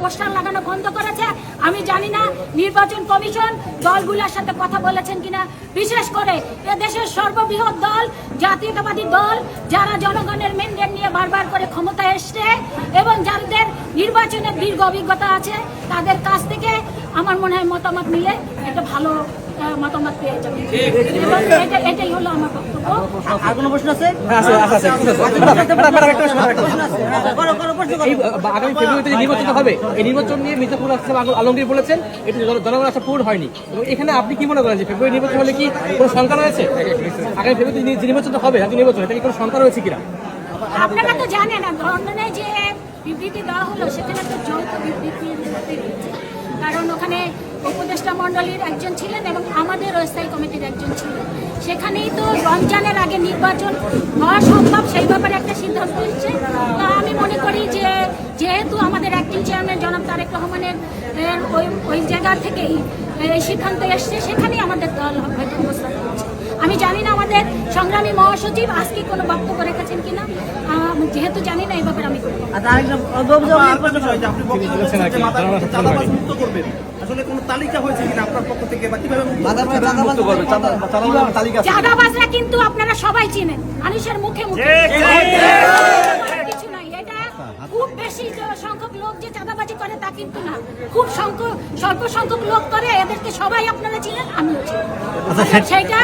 Poster লাগানো বন্ধ করেছে। আমি জানি না নির্বাচন কমিশন দলগুলোর সাথে কথা বলেছেন কিনা। বিশেষ করে এ দেশের সর্ববৃহৎ দল, জাতীয়তাবাদী দল, যারা জনগণের মেনডেট নিয়ে বারবার করে ক্ষমতায় এসছে এবং যাদের নির্বাচনের দীর্ঘ অভিজ্ঞতা আছে, তাদের কাছ থেকে আমার মনে হয় মতামত নিলে একটা ভালো আর কোনো আগামী ফেব্রুয়ারিতে যে নির্বাচন হবে, এই নির্বাচন নিয়ে মির্জাপুর আলমগীর বলেছেন, এটি জন- জনগণের আশা পূরণ হয়নি। এখানে আপনি কি মনে করেন ফেব্রুয়ারি নির্বাচন হলে কি কোনো শঙ্কা রয়েছে? আগামী ফেব্রুয়ারিতে যে- নির্বাচনটা হবে জাতীয় নির্বাচন এটা কি কোনো শঙ্কা রয়েছে কিনা? আপনারা তো জানেন যে বিবৃতি দেওয়া হলো, সেখানে তো যৌথ বিবৃতি কারণ ওখানে উপদেষ্টা মণ্ডলীর একজন ছিলেন এবং আমাদের স্থায়ী কমিটির একজন ছিলেন। সেখানেই তো রমজানের আগে নির্বাচন হওয়া সম্ভব, সেই ব্যাপারে একটা সিদ্ধান্ত হচ্ছে তা আমি মনে করি যে, যেহেতু আমাদের অ্যাক্টিং চেয়ারম্যান জনাব তারেক রহমানের ওই ওই জায়গা থেকেই সিদ্ধান্ত এসছে, সেখানেই আমাদের দল হয়তো আমি জানি না আমাদের সংগ্রামী মহাসচিব আজকে কোনো বক্তব্য রেখেছেন কিনা। যেহেতু জানি না এই ব্যাপারে আমি আসলে কোনো তালিকা হয়েছে কিনা আপনার পক্ষ থেকে বা কীভাবে মুক্ত। চাঁদাবাজরা কিন্তু আপনারা সবাই চিনেন। আনিসের মুখে মুখে। কিন্তু না। খুব সংখ্যক স্বল্প সংখ্যক লোক করে এদেরকে সবাই আপনারা ছিলেন আমিও ছিলাম সেটা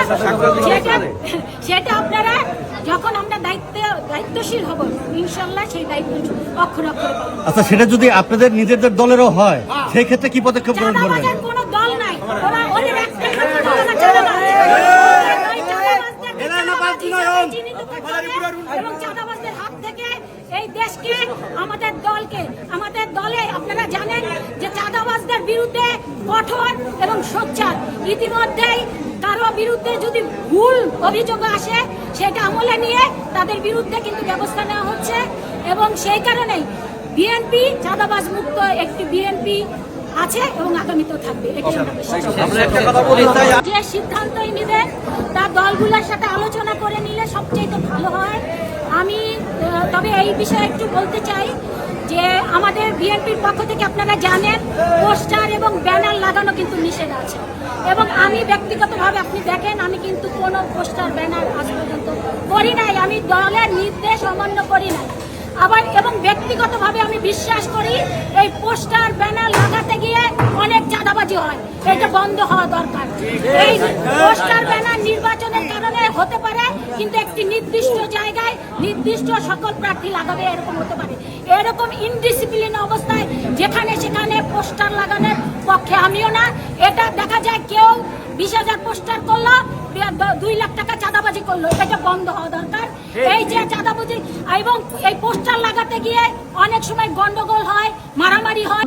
সেটা সেটা আপনারা যখন আমরা দায়িত্ব দায়িত্বশীল হব ইনশাল্লাহ সেই দায়িত্ব অক্ষর অক্ষরে আচ্ছা সেটা যদি আপনাদের নিজেদের দলেরও হয় সেই ক্ষেত্রে কি পদক্ষেপ গ্রহণ করবেন চাঁদাবাজের কোনো দল নাই ওরা ওদের একটা মাত্র দল আছে, চাঁদাবাজ। ওই চাঁদাবাজদেরকে চাঁদাবাজ হিসেবে চিহ্নিত করতে হবে এবং চাঁদাবাজদের হাত থেকে এই দেশকে আমাদের দলকে আমাদের দলে আপনারা জানেন যে চাঁদাবাজদের বিরুদ্ধে কঠোর এবং সোচ্চার। ইতিমধ্যেই কারও বিরুদ্ধে যদি ভুল অভিযোগ আসে সেটা আমলে নিয়ে তাদের বিরুদ্ধে কিন্তু ব্যবস্থা নেওয়া হচ্ছে এবং সেই কারণেই বিএনপি চাঁদাবাজ মুক্ত একটি বিএনপি আছে এবং আগামীতেও থাকবে। যে সিদ্ধান্তই নেবেন তা দলগুলোর সাথে আলোচনা করে নিলে সবচেয়ে ভালো হয়। আমি তবে এই বিষয়ে একটু বলতে চাই যে আমাদের বিএনপির পক্ষ থেকে আপনারা জানেন, পোস্টার এবং ব্যানার লাগানো কিন্তু নিষেধ আছে। এবং আমি ব্যক্তিগতভাবে আপনি দেখেন, আমি কিন্তু কোনো পোস্টার, ব্যানার আজ পর্যন্ত করি নাই। আমি দলের নির্দেশ অমান্য করি নাই। আবার এবং ব্যক্তিগতভাবে আমি বিশ্বাস করি, এই পোস্টার, ব্যানার লাগাতে গিয়ে অনেক চাঁদাবাজি হয়। এটা বন্ধ হওয়া দরকার। এই পোস্টার ব্যানার নির্বাচনের কারণে হতে পারে, কিন্তু একটি নির্দিষ্ট জায়গায় নির্দিষ্ট সকল প্রার্থী লাগাবে এরকম হতে পারে। এরকম ইনডিসিপ্লিন অবস্থায় যেখানে সেখানে পোস্টার লাগানোর পক্ষে আমিও না। এটা দেখা যায় কেউ বিশ হাজার পোস্টার করল, দুই লাখ টাকা চাঁদাবাজি করল। এটা বন্ধ হওয়া দরকার। এই যে চাঁদাবাজি এবং এই পোস্টার লাগাতে গিয়ে অনেক সময় গন্ডগোল হয়, মারামারি হয়।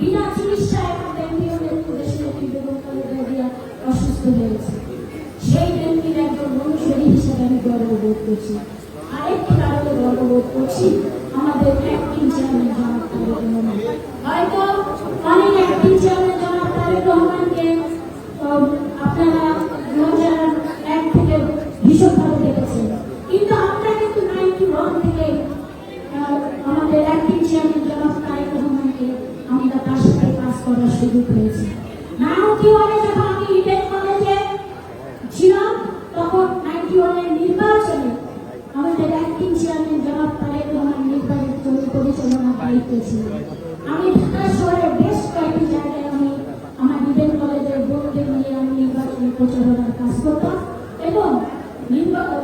বিনা চিকিৎসায় নেত্রী দেশের একটি বেগম খালেদা অসুস্থ হয়েছে। সেই নেত্রীর একজন অনুসারী হিসেবে আমি গর্ববোধ করছি। আরেকটি কারণে গর্ববোধ করছি, আমাদের অ্যাক্টিং চেয়ারম্যান জনাব তারেক রহমান। হয়তো অনেক অ্যাক্টিং চেয়ারম্যান জনাব তারেক রহমানকে আপনারা সুযোগ হয়েছে নাইনটি ওয়ানে যখন আমি ইডেন কলেজে ছিলাম, তখন নাইনটি ওয়ানের নির্বাচনে আমাদের অ্যাক্টিং চেয়ারম্যান জনাব তারেক রহমান নির্বাচন পরিচালনার দায়িত্বে ছিলেন। আমি ঢাকা শহরের বেশ কয়েকটি জায়গায় আমি আমার ইডেন কলেজের বোর্ডকে নিয়ে আমি নির্বাচনী প্রচারণার কাজ করতাম এবং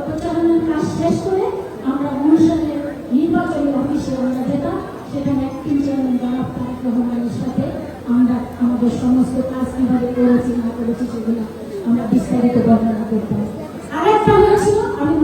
প্রচারণার কাজ শেষ করে আমরা অনুষ্ঠানের নির্বাচনী অফিসে আমরা যেতাম, সেখানে অ্যাক্টিং চেয়ারম্যান জনাব তারেক আমরা আমাদের সমস্ত কাজ কীভাবে করেছি না করেছি সেগুলো আমরা বিস্তারিত বর্ণনা করতাম আরেকটা হয়েছিল আমি